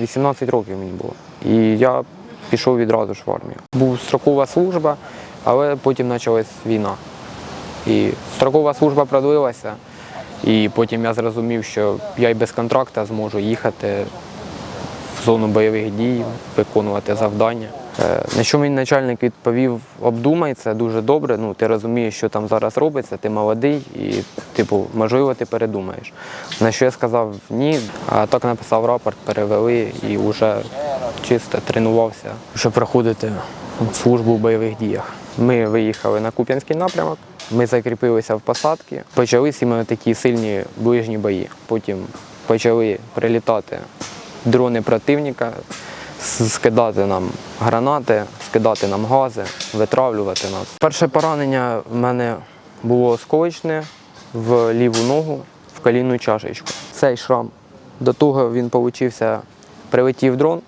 18 років мені було. І я пішов відразу ж в армію. Був строкова служба, але потім почалась війна. І строкова служба продлилася, і потім я зрозумів, що я й без контракту зможу їхати в зону бойових дій, виконувати завдання. Е, На що мій начальник відповів: обдумай це дуже добре. Ну, ти розумієш, що там зараз робиться, ти молодий і, типу, можливо, ти передумаєш. На що я сказав ні, а так написав рапорт, перевели і вже чисто тренувався, щоб проходити службу в бойових діях. Ми виїхали на Куп'янський напрямок, ми закріпилися в посадці, почалися іменно такі сильні ближні бої. Потім почали прилітати дрони противника, скидати нам гранати, скидати нам гази, витравлювати нас. Перше поранення в мене було осколочне в ліву ногу, в колінну чашечку. Цей шрам. До того він получився, прилетів дрон.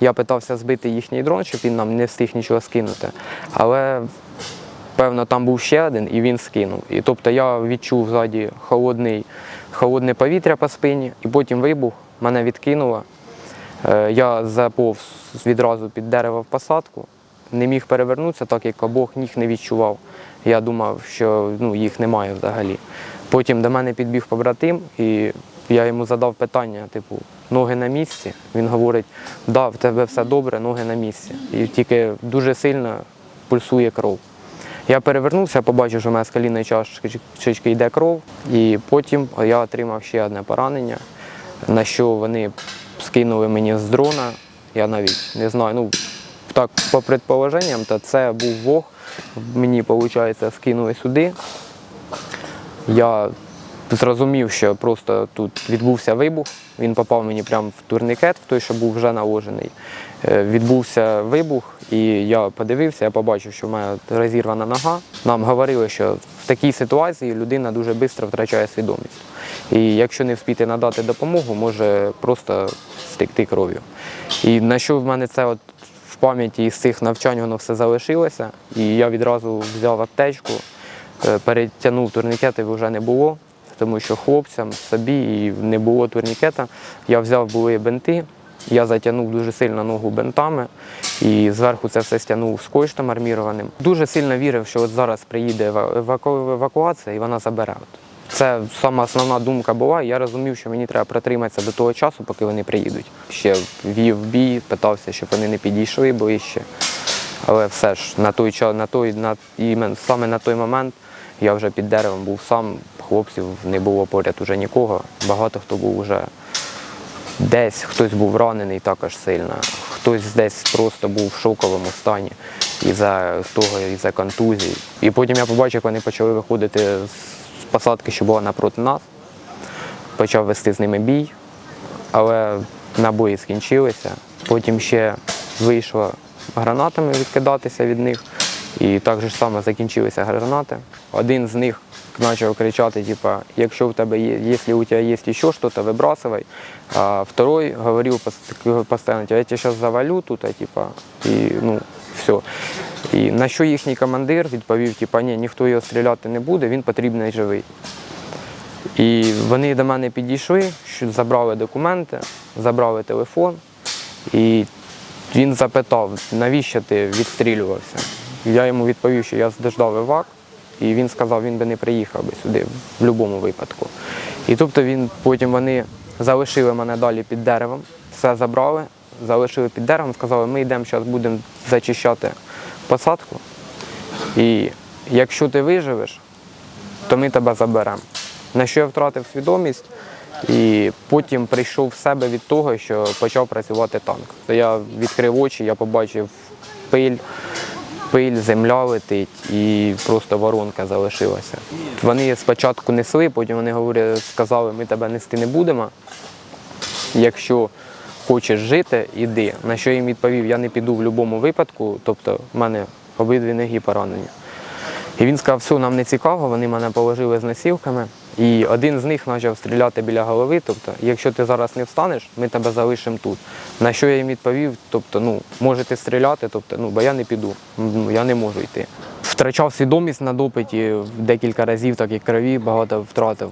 Я питався збити їхній дрон, щоб він нам не встиг нічого скинути. Але певно, там був ще один, і він скинув. І тобто я відчув ззаді холодний, холодне повітря по спині, і потім вибух, мене відкинуло. Е, Я заповз відразу під дерево в посадку, не міг перевернутися, так як обох ніг не відчував. Я думав, що ну, їх немає взагалі. Потім до мене підбіг побратим, і я йому задав питання, типу, ноги на місці. Він говорить, да, в тебе все добре, ноги на місці. І тільки дуже сильно пульсує кров. Я перевернувся, побачив, що в мене з колінної чашечки йде кров, і потім я отримав ще одне поранення, на що вони скинули мені з дрона. Я навіть не знаю, ну так, по предположенням, то це був Вог. Мені, виходить, скинули сюди. Я зрозумів, що просто тут відбувся вибух. Він попав мені прямо в турнікет, в той, що був вже наложений. Е, Відбувся вибух, і я подивився, я побачив, що в мене розірвана нога. Нам говорили, що в такій ситуації людина дуже швидко втрачає свідомість. І якщо не вспіти надати допомогу, може просто стекти кров'ю. І на що в мене це от в пам'яті із цих навчань воно все залишилося. І я відразу взяв аптечку, е, перетягнув турнікети вже не було, тому що хлопцям собі і не було турнікета. Я взяв були бинти, я затягнув дуже сильно ногу бинтами і зверху це все стягнув скотчем армірованим. Дуже сильно вірив, що от зараз приїде еваку- евакуація і вона забере. Це сама основна думка була. Я розумів, що мені треба протриматися до того часу, поки вони приїдуть. Ще вів бій, питався, щоб вони не підійшли ближче. Але все ж на той час, на той, на імен, саме на той момент я вже під деревом був сам, хлопців не було поряд уже нікого. Багато хто був вже десь, хтось був ранений також сильно, хтось десь просто був в шоковому стані із-за того, із-за контузій. І потім я побачив, як вони почали виходити з посадки, що була напроти нас. Почав вести з ними бій, але набої скінчилися. Потім ще вийшло гранатами відкидатися від них. І так же ж само закінчилися гранати. Один з них почав кричати, типа, якщо в тебе є, якщо у тебе є ще щось, то вибрасывай. А второй говорив пос- постійно, я тебе зараз завалю тут, типа, і ну, все. І на що їхній командир відповів, типа, ні, ніхто його стріляти не буде, він потрібний живий. І вони до мене підійшли, що забрали документи, забрали телефон. І він запитав, навіщо ти відстрілювався. Я йому відповів, що я дождав евак, і він сказав, він би не приїхав би сюди в будь-якому випадку. І тобто він потім вони залишили мене далі під деревом, все забрали, залишили під деревом, сказали, ми йдемо зараз будемо зачищати посадку. І якщо ти виживеш, то ми тебе заберемо. На що я втратив свідомість і потім прийшов в себе від того, що почав працювати танк. Я відкрив очі, я побачив пиль, пиль, земля летить і просто воронка залишилася. Вони спочатку несли, потім вони говорили, сказали, ми тебе нести не будемо. Якщо хочеш жити, іди. На що їм відповів, я не піду в будь-якому випадку, тобто в мене обидві ноги поранені. І він сказав, все, нам не цікаво, вони мене положили з носілками. І один з них почав стріляти біля голови. Тобто, якщо ти зараз не встанеш, ми тебе залишимо тут. На що я їм відповів, тобто, ну, можете стріляти, тобто, ну, бо я не піду, ну, я не можу йти. Втрачав свідомість на допиті декілька разів, так як крові багато втратив.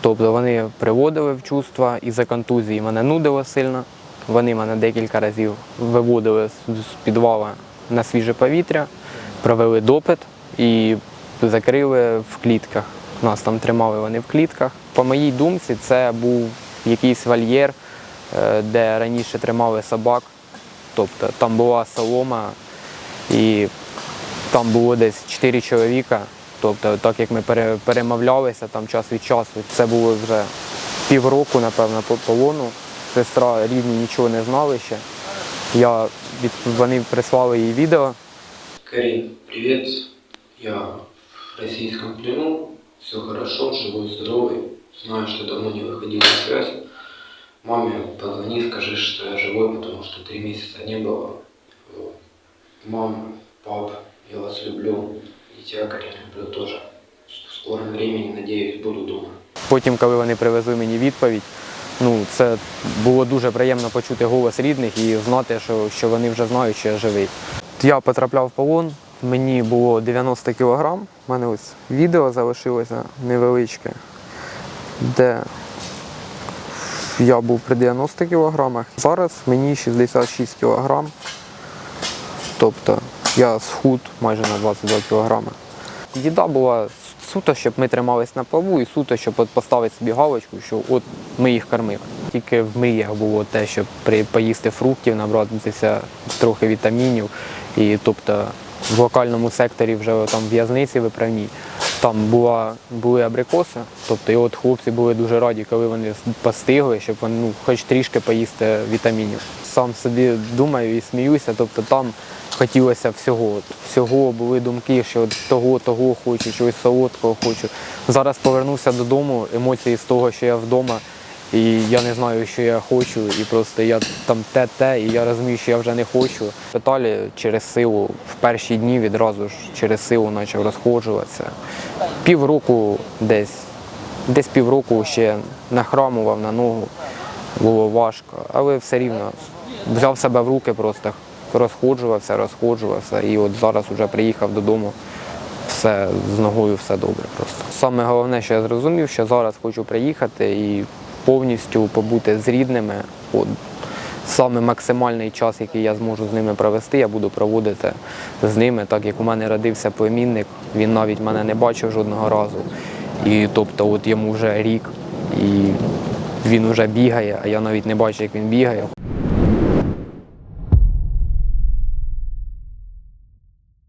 Тобто вони приводили в чувства із-за контузії, мене нудило сильно. Вони мене декілька разів виводили з підвала на свіже повітря, провели допит і закрили в клітках. Нас там тримали вони в клітках. По моїй думці, це був якийсь вольєр, е, де раніше тримали собак. Тобто там була солома і там було десь 4 чоловіка. Тобто, так як ми перемовлялися там час від часу, це було вже півроку, напевно, по полону Сестра рідні нічого не знали ще. Я від... Вони прислали їй відео. Карин, привет. Я в российском плену. Все хорошо, живой, здоровый. Знаю, что давно не выходил на связь. Маме позвони, скажи, что я живой, потому что три месяца не было. Вот. Мама, пап, я вас люблю. И тебя, Карин, люблю тоже. В скором времени, надеюсь, буду дома. Потім, коли вони привезли мені відповідь, ну це було дуже приємно почути голос рідних і знати, що, що вони вже знають, що я живий. Я потрапляв в полон, мені було 90 кілограм. У мене ось відео залишилося невеличке, де я був при 90 кілограмах. Зараз мені 66 кілограм. Тобто я схуд майже на 22 кілограми. Їда була суто, щоб ми тримались на плаву, і суто, щоб от поставити собі галочку, що от ми їх кормили. Тільки в мріях було те, щоб при поїсти фруктів, набратися трохи вітамінів. І тобто в локальному секторі вже там в'язниці виправній. Там була, були абрикоси, тобто і от хлопці були дуже раді, коли вони постигли, щоб вони ну, хоч трішки поїсти вітамінів. Сам собі думаю і сміюся, тобто там хотілося всього. Всього були думки, що того, того хочу, чогось солодкого хочу. Зараз повернувся додому, емоції з того, що я вдома, і я не знаю, що я хочу, і просто я там те, те, і я розумію, що я вже не хочу. Питалі через силу в перші дні відразу ж через силу почав розходжуватися. Півроку десь, десь півроку ще нахрамував на ногу, було важко, але все рівно взяв себе в руки просто розходжувався, розходжувався. І от зараз вже приїхав додому, все з ногою все добре просто. Саме головне, що я зрозумів, що зараз хочу приїхати і повністю побути з рідними. От, саме максимальний час, який я зможу з ними провести, я буду проводити з ними, так як у мене родився племінник, він навіть мене не бачив жодного разу. І тобто от йому вже рік, і він вже бігає, а я навіть не бачу, як він бігає.